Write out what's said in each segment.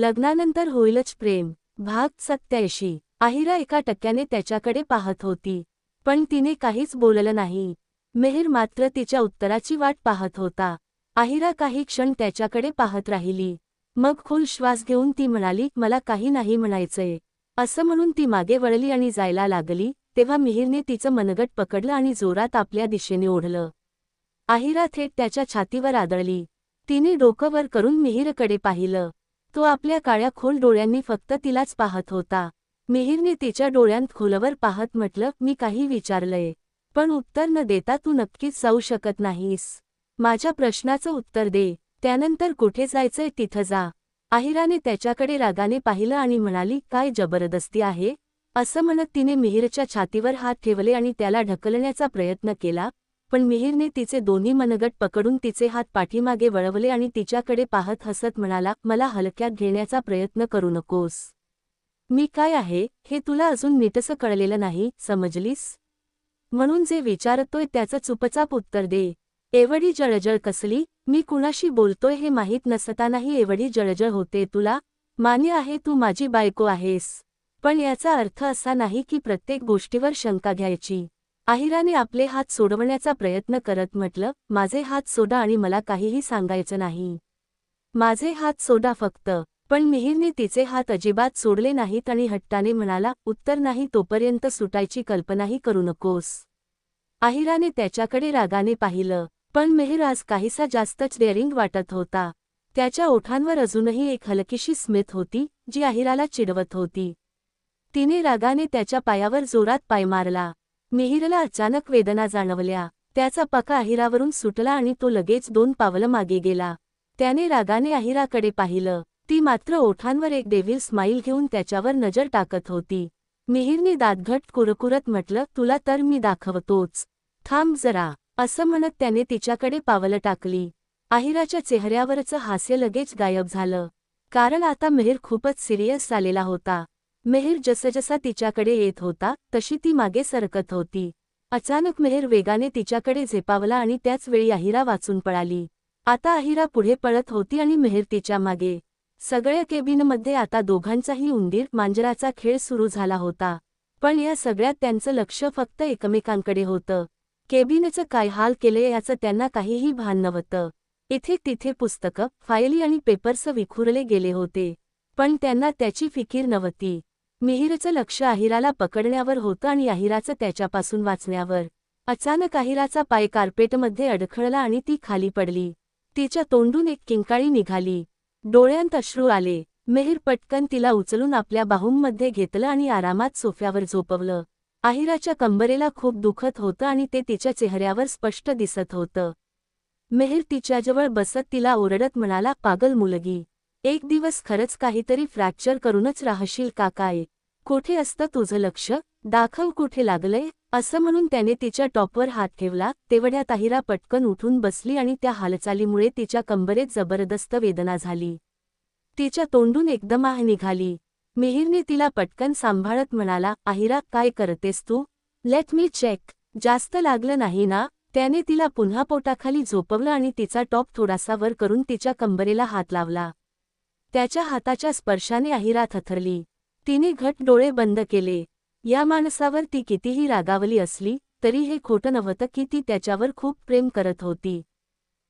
लग्नानंतर होईलच प्रेम. भाग सत्याऐंशी आहिरा एका टक्क्याने त्याच्याकडे पाहत होती. पण तिने काहीच बोललं नाही. मेहर मात्र तिच्या उत्तराची वाट पाहत होता. आहिरा काही क्षण त्याच्याकडे पाहत राहिली. मग खोल श्वास घेऊन ती म्हणाली मला काही नाही म्हणायचंय. असं म्हणून ती मागे वळली आणि जायला लागली तेव्हा मिहिरने तिचं मनगट पकडलं आणि जोरात आपल्या दिशेने ओढलं. आहिरा थेट त्याच्या छातीवर आदळली. तिने डोकं वर करून मिहिरकडे पाहिलं. तो आपल्या काळ्या खोल डोळ्यांनी फक्त तिलाच पाहत होता. मिहीरने तिच्या डोळ्यांत खोलवर पाहत म्हटलं मी काही विचारलंय पण उत्तर न देता तू नक्कीच जाऊ शकत नाहीस. माझ्या प्रश्नाचं उत्तर दे त्यानंतर कुठे जायचंय तिथं जा. आहिराने त्याच्याकडे रागाने पाहिलं आणि म्हणाली काय जबरदस्ती आहे? असं म्हणत तिने मिहीरच्या छातीवर हात ठेवले आणि त्याला ढकलण्याचा प्रयत्न केला. पण मिहीरने तिचे दोन्ही मनगट पकडून तिचे हात पाठीमागे वळवले आणि तिच्याकडे पाहत हसत म्हणाला मला हलक्यात घेण्याचा प्रयत्न करू नकोस. मी काय आहे? हे तुला अजून नीटसं कळलेलं नाही समजलीस? म्हणून जे विचारतोय त्याचं चुपचाप उत्तर दे. एवढी जळजळ कसली? मी कुणाशी बोलतोय हे माहीत नसतानाही एवढी जळजळ होते तुला? मान्य आहे तू माझी बायको आहेस. पण याचा अर्थ असा नाही की प्रत्येक गोष्टीवर शंका घ्यायची. आहिराने आपले हात सोडवण्याचा प्रयत्न करत म्हटलं माझे हात सोडा आणि मला काहीही सांगायचं नाही. माझे हात सोडा फक्त. पण मिहिरने तिचे हात अजिबात सोडले नाहीत आणि हट्टाने म्हणाला उत्तर नाही तोपर्यंत सुटायची कल्पनाही करू नकोस. आहिराने त्याच्याकडे रागाने पाहिलं पण मेहर आज काहीसा जास्तच डेअरिंग वाटत होता. त्याच्या ओठांवर अजूनही एक हलकीशी स्मित होती जी आहिराला चिडवत होती. तिने रागाने त्याच्या पायावर जोरात पाय मारला. मिहिरला अचानक वेदना जाणवल्या. त्याचा पका अहिरावरून सुटला आणि तो लगेच दोन पावलं मागे गेला. त्याने रागाने अहिराकडे पाहिलं. ती मात्र ओठांवर एक डेव्हिल स्माईल घेऊन त्याच्यावर नजर टाकत होती. मिहिरने दातघट कुरकुरत म्हटलं तुला तर मी दाखवतोच. थांब जरा असं म्हणत त्याने तिच्याकडे पावलं टाकली. आहिराच्या चेहऱ्यावरचं हास्य लगेच गायब झालं. कारण आता मेहर खूपच सिरियस झालेला होता. मेहर जसजसा तिच्याकडे येत होता तशी ती मागे सरकत होती. अचानक मेहर वेगाने तिच्याकडे झेपावला आणि त्याच वेळी आहिरा वाचून पळाली. आता आहिरा पुढे पळत होती आणि मेहर तिच्यामागे. सगळ्या केबिनमध्ये आता दोघांचाही उंदीर मांजराचा खेळ सुरू झाला होता. पण या सगळ्यात त्यांचं लक्ष फक्त एकमेकांकडे होतं. केबिनचं काय हाल केले याचं त्यांना काहीही भान नव्हतं. इथे तिथे पुस्तकं फायली आणि पेपर्स विखुरले गेले होते. पण त्यांना त्याची फिकीर नव्हती. मिहिरचं लक्ष आहिराला पकडण्यावर होतं आणि आहिराचं त्याच्यापासून वाचण्यावर. अचानक आहिराचा पाय कार्पेटमध्ये अडखळला आणि ती खाली पडली. तिच्या तोंडून एक किंकाळी निघाली. डोळ्यांत अश्रू आले. मेहर पटकन तिला उचलून आपल्या बाहूंमध्ये घेतलं आणि आरामात सोफ्यावर झोपवलं. आहिराच्या कंबरेला खूप दुखत होतं आणि ते तिच्या चेहऱ्यावर स्पष्ट दिसत होतं. मेहर तिच्याजवळ बसत तिला ओरडत म्हणाला पागल मुलगी. एक दिवस खरंच काहीतरी फ्रॅक्चर करूनच राहशील का काय कुठे असतं तुझं लक्ष? दाखव कुठे लागलंय? असं म्हणून त्याने तिच्या टॉपवर हात ठेवला तेवढ्या ताहिरा पटकन उठून बसली आणि त्या हालचालीमुळे तिच्या कंबरेत जबरदस्त वेदना झाली. तिच्या तोंडून एकदम आह निघाली. मिहिरने तिला पटकन सांभाळत म्हणाला आहिरा काय करतेस तू? लेट मी चेक जास्त लागलं नाही ना? त्याने तिला पुन्हा पोटाखाली झोपवलं आणि तिचा टॉप थोडासा वर करून तिच्या कंबरेला हात लावला. त्याच्या हाताच्या स्पर्शाने अहिरा थथरली तिने घट डोळे बंद केले. या माणसावर ती कितीही रागावली असली तरी हे खोटं नव्हतं की ती त्याच्यावर खूप प्रेम करत होती.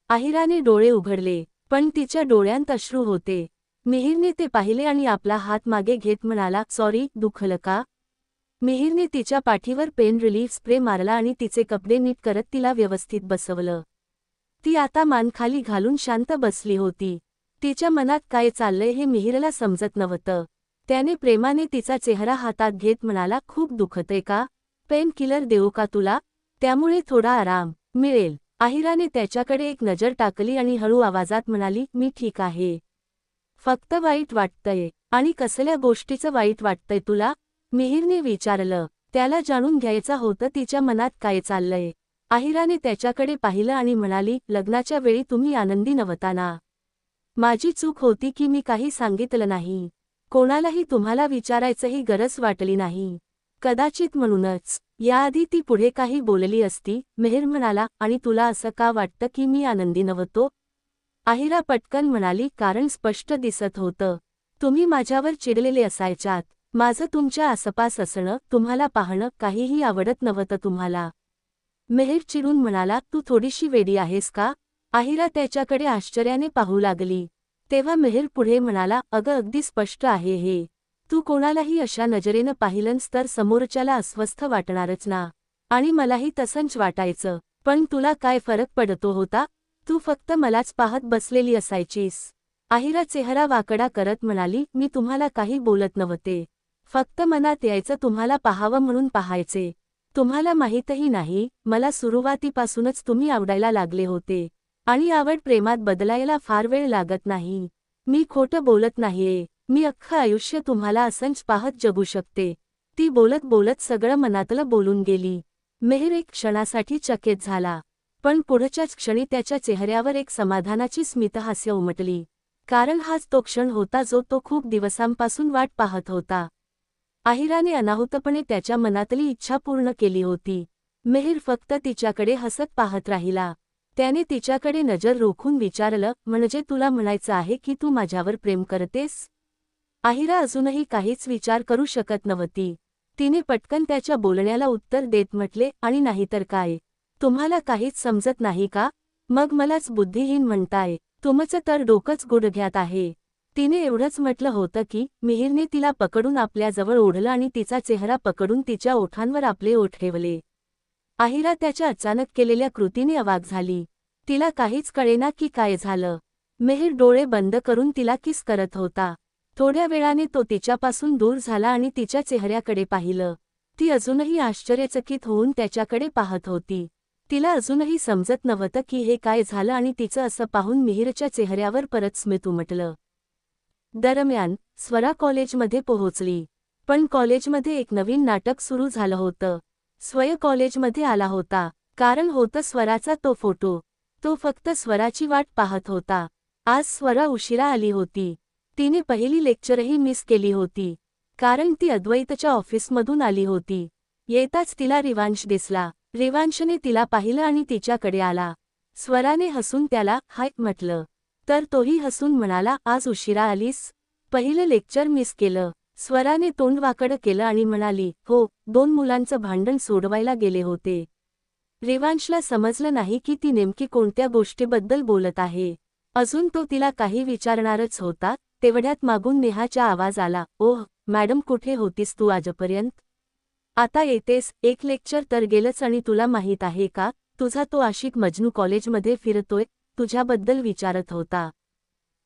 आहिराने डोळे उघडले पण तिच्या डोळ्यांत अश्रू होते. मिहिरने ते पाहिले आणि आपला हात मागे घेत म्हणाला सॉरी दुखलं का? मिहिरने तिच्या पाठीवर पेन रिलीफ स्प्रे मारला आणि तिचे कपडे नीट करत तिला व्यवस्थित बसवलं. ती आता मानखाली घालून शांत बसली होती. तिच्या मनात काय चाललंय हे मिहिरला समजत नव्हतं. त्याने प्रेमाने तिचा चेहरा हातात घेत म्हणाला खूप दुखतय का? पेन किलर देऊ का तुला? त्यामुळे थोडा आराम मिळेल. आहिराने त्याच्याकडे एक नजर टाकली आणि हळू आवाजात म्हणाली मी ठीक आहे. फक्त वाईट वाटतंय. आणि कसल्या गोष्टीचं वाईट वाटतंय तुला? मिहिरने विचारलं. त्याला जाणून घ्यायचं होतं तिच्या मनात काय चाललंय. आहिराने त्याच्याकडे पाहिलं आणि म्हणाली लग्नाच्या वेळी तुम्ही आनंदी नव्हता ना? माझी चूक होती की मी काही सांगितलं नाही. कोणालाही तुम्हाला विचारायचंही गरज वाटली नाही. कदाचित म्हणूनच याआधी ती पुढे काही बोलली असती मेहर म्हणाला आणि तुला असं का वाटतं की मी आनंदी नव्हतो? आहिरा पटकन म्हणाली कारण स्पष्ट दिसत होतं. तुम्ही माझ्यावर चिडलेले असायच्यात. माझं तुमच्या आसपास असणं तुम्हाला पाहणं काहीही आवडत नव्हतं तुम्हाला. मेहर चिडून म्हणाला तू थोडीशी वेडी आहेस का? आहिरा त्याच्याकडे आश्चर्याने पाहू लागली. तेव्हा मेहेर पुढे म्हणाला अगं अगदी स्पष्ट आहे हे. तू कोणालाही अशा नजरेनं पाहिलंस तर समोरच्याला अस्वस्थ वाटणारच ना. आणि मलाही तसंच वाटायचं. पण तुला काय फरक पडतो होता? तू फक्त मलाच पाहत बसलेली असायचीस. आहिरा चेहरा वाकडा करत म्हणाली मी तुम्हाला काही बोलत नव्हते. फक्त मनात यायचं तुम्हाला पाहावं म्हणून पाहायचे. तुम्हाला माहीतही नाही मला सुरुवातीपासूनच तुम्ही आवडायला लागले होते. आणि आवड प्रेमात बदलायला फार वेळ लागत नाही. मी खोटं बोलत नाहीये. मी अख्खं आयुष्य तुम्हाला असंच पाहत जगू शकते. ती बोलत बोलत सगळं मनातलं बोलून गेली. मेहर एक क्षणासाठी चकित झाला. पण पुढच्याच क्षणी त्याच्या चेहऱ्यावर एक समाधानाची स्मितहास्य उमटली. कारण हाच तो क्षण होता जो तो खूप दिवसांपासून वाट पाहत होता. आहिराने अनाहुतपणे त्याच्या मनातली इच्छा पूर्ण केली होती. मेहर फक्त तिच्याकडे हसत पाहत राहिला. त्याने तिच्याकडे नजर रोखून विचारलं म्हणजे तुला म्हणायचं आहे की तू माझ्यावर प्रेम करतेस? आहिरा अजूनही काहीच विचार करू शकत नव्हती. तिने पटकन त्याच्या बोलण्याला उत्तर देत म्हटले आणि नाहीतर काय? तुम्हाला काहीच समजत नाही का? मग मलाच बुद्धिहीन म्हणताय. तुमचं तर डोकंच गुडघ्यात आहे. तिने एवढंच म्हटलं होतं की मिहिरने तिला पकडून आपल्याजवळ ओढलं आणि तिचा चेहरा पकडून तिच्या ओठांवर आपले ओठ ठेवले. आहिरा त्याच्या अचानक केलेल्या कृतीने अवाक झाली. तिला काहीच कळेना की काय झालं. मेहर डोळे बंद करून तिला किस करत होता. थोड्या वेळाने तो तिच्यापासून दूर झाला आणि तिच्या चेहऱ्याकडे पाहिलं. ती अजूनही आश्चर्यचकित होऊन त्याच्याकडे पाहत होती. तिला अजूनही समजत नव्हतं की हे काय झालं आणि तिचं असं पाहून मिहीरच्या चेहऱ्यावर परत स्मित उमटलं. दरम्यान स्वरा कॉलेजमध्ये पोहोचली. पण कॉलेजमध्ये एक नवीन नाटक सुरू झालं होतं. स्वय कॉलेजमध्ये आला होता. कारण होतं स्वराचा तो फोटो. तो फक्त स्वराची वाट पाहत होता. आज स्वरा उशिरा आली होती. तिने पहिली लेक्चरही मिस केली होती. कारण ती अद्वैतच्या ऑफिसमधून आली होती. येताच तिला रिवांश दिसला. रिवांशने तिला पाहिलं आणि तिच्याकडे आला. स्वराने हसून त्याला हाय म्हटलं. तर तोही हसून म्हणाला आज उशिरा आलीस? पहिलं लेक्चर मिस केलं. स्वराने तोंडवाकड केलं आणि म्हणाली हो दोन मुलांचं भांडण सोडवायला गेले होते. रेवांशला समजलं नाही की ती नेमकी कोणत्या गोष्टीबद्दल बोलत आहे. अजून तो तिला काही विचारणारच होता. तेवढ्यात मागून नेहाचा आवाज आला ओह मॅडम कुठे होतीस तू आजपर्यंत? आता येतेस एक लेक्चर तर गेलंच आणि तुला माहीत आहे का? तुझा तो आशिक मजनू कॉलेजमध्ये फिरतोय तुझ्याबद्दल विचारत होता.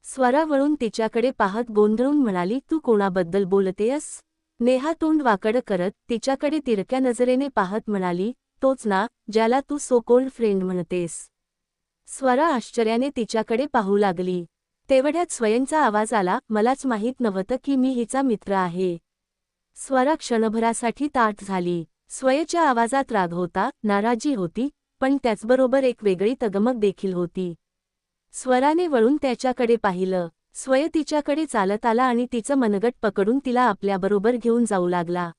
स्वरा वळून तिच्याकडे पाहत गोंधळून म्हणाली तू कोणाबद्दल बोलतेयस? नेहा तोंड वाकड करत तिच्याकडे तिरक्या नजरेने पाहत म्हणाली तोच ना ज्याला तू सो कोल्ड फ्रेंड म्हणतेस. स्वरा आश्चर्याने तिच्याकडे पाहू लागली. तेवढ्यात स्वयंचा आवाज आला मलाच माहीत नव्हतं की मी हिचा मित्र आहे. स्वरा क्षणभरासाठी ताट झाली. स्वयच्या आवाजात राग होता नाराजी होती पण त्याचबरोबर एक वेगळी तगमग देखील होती. स्वराने वळून त्याच्याकडे पाहिलं. स्वय तिच्याकडे चालत आला आणि तिचं मनगट पकडून तिला आपल्याबरोबर घेऊन जाऊ लागला.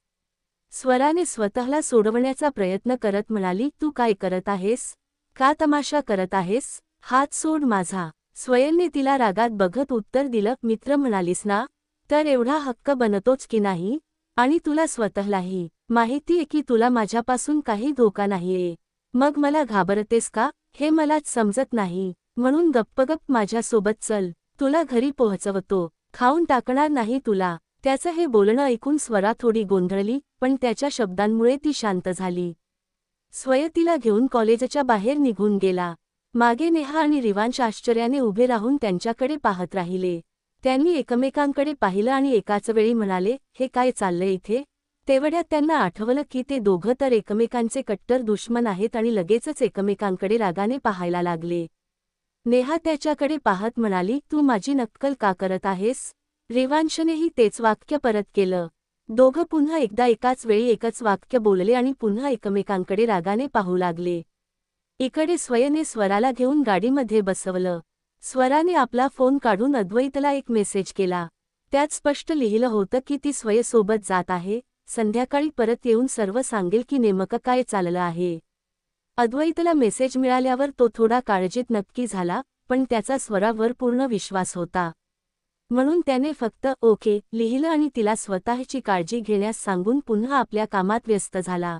स्वराने स्वतःला सोडवण्याचा प्रयत्न करत म्हणाली तू काय करत आहेस? का तमाशा करत आहेस? हात सोड माझा. स्वयंने तिला रागात बघत उत्तर दिलं मित्र म्हणालीस ना तर एवढा हक्क बनतोच की नाही? आणि तुला स्वतःलाही. माहितीये की तुला माझ्यापासून काही धोका नाहीये. मग मला घाबरतेस का? हे मलाच समजत नाही. म्हणून गप्पगप माझ्यासोबत चल. तुला घरी पोहोचवतो. खाऊन टाकणार नाही तुला. त्याचं हे बोलणं ऐकून स्वरा थोडी गोंधळली पण त्याच्या शब्दांमुळे ती शांत झाली. स्वयतीला घेऊन कॉलेजच्या बाहेर निघून गेला. मागे नेहा आणि रिवांश आश्चर्याने उभे राहून त्यांच्याकडे पाहत राहिले. त्यांनी एकमेकांकडे पाहिलं आणि एकाच वेळी म्हणाले हे काय चाललंय इथे? तेवढ्यात त्यांना आठवलं की ते दोघं तर एकमेकांचे कट्टर दुश्मन आहेत आणि लगेचच एकमेकांकडे रागाने पाहायला लागले. नेहा त्याच्याकडे पाहत म्हणाली तू माझी नक्कल का करत आहेस रेवांशनेही तेच वाक्य परत केलं. दोघं पुन्हा एकदा एकाच वेळी एकच वाक्य बोलले आणि पुन्हा एकमेकांकडे रागाने पाहू लागले. इकडे स्वयने स्वराला घेऊन गाडीमध्ये बसवलं. स्वराने आपला फोन काढून अद्वैतला एक मेसेज केला. त्यात स्पष्ट लिहिलं होतं की ती स्वयसोबत जात आहे. संध्याकाळी परत येऊन सर्व सांगेल की नेमकं काय चाललं आहे. अद्वैतला मेसेज मिळाल्यावर तो थोडा काळजीत नक्की झाला पण त्याचा स्वरावर पूर्ण विश्वास होता. म्हणून त्याने फक्त ओके लिहिलं आणि तिला स्वतःची काळजी घेण्यास सांगून पुन्हा आपल्या कामात व्यस्त झाला.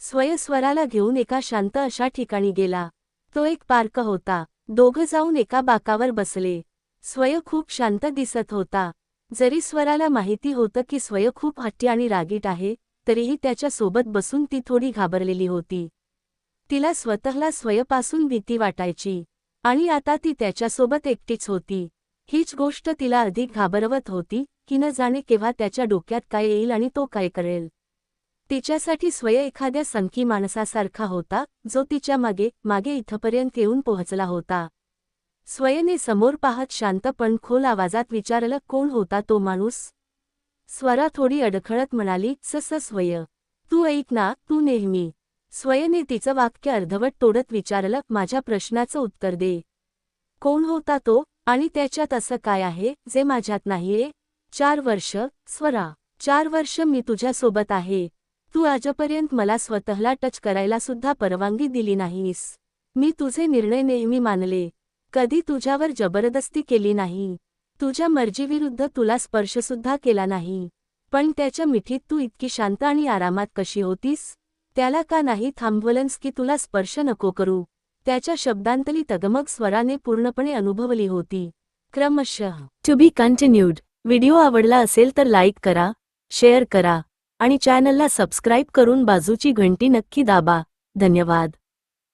स्वयस्वराला घेऊन एका शांत अशा ठिकाणी गेला. तो एक पार्क होता. दोघं जाऊन एका बाकावर बसले. स्वय खूप शांत दिसत होता. जरी स्वराला माहिती होतं की स्वय खूप हट्टी आणि रागीट आहे तरीही त्याच्या सोबत बसून ती थोडी घाबरलेली होती. तिला स्वतःला स्वयपासून भीती वाटायची. आणि आता ती त्याच्यासोबत एकटीच होती. हीच गोष्ट तिला अधिक घाबरवत होती की न जाणे केव्हा त्याच्या डोक्यात काय येईल आणि तो काय करेल. तिच्यासाठी स्वय एखाद्या संखी माणसासारखा होता जो तिच्यामागे मागे इथपर्यंत येऊन पोहोचला होता. स्वयने समोर पाहत शांत पण खोल आवाजात विचारलं कोण होता तो माणूस? स्वरा थोडी अडखळत म्हणाली सस स्वय. तू ऐक ना तू नेहमी. स्वयने तिचं वाक्य अर्धवट तोडत विचारलं माझ्या प्रश्नाचं उत्तर दे. कोण होता तो आणि त्याच्यात असं काय आहे जे माझ्यात नाहीये? चार वर्ष स्वरा. चार वर्ष मी तुझ्यासोबत आहे. तू आजपर्यंत मला स्वतःला टच करायला सुद्धा परवानगी दिली नाहीस. मी तुझे निर्णय नेहमी मानले. कधी तुझ्यावर जबरदस्ती केली नाही. तुझ्या मर्जीविरुद्ध तुला स्पर्शसुद्धा केला नाही. पण त्याच्या मिठीत तू इतकी शांत आणि आरामात कशी होतीस? त्याला का नाही थांबवलंस की तुला स्पर्श नको करू? त्याच्या शब्दांतली तगमग स्वराने पूर्णपणे अनुभवली होती. क्रमशः. टू बी कंटिन्यूड व्हिडिओ आवडला असेल तर लाईक करा शेअर करा आणि चॅनलला सबस्क्राईब करून बाजूची घंटी नक्की दाबा. धन्यवाद.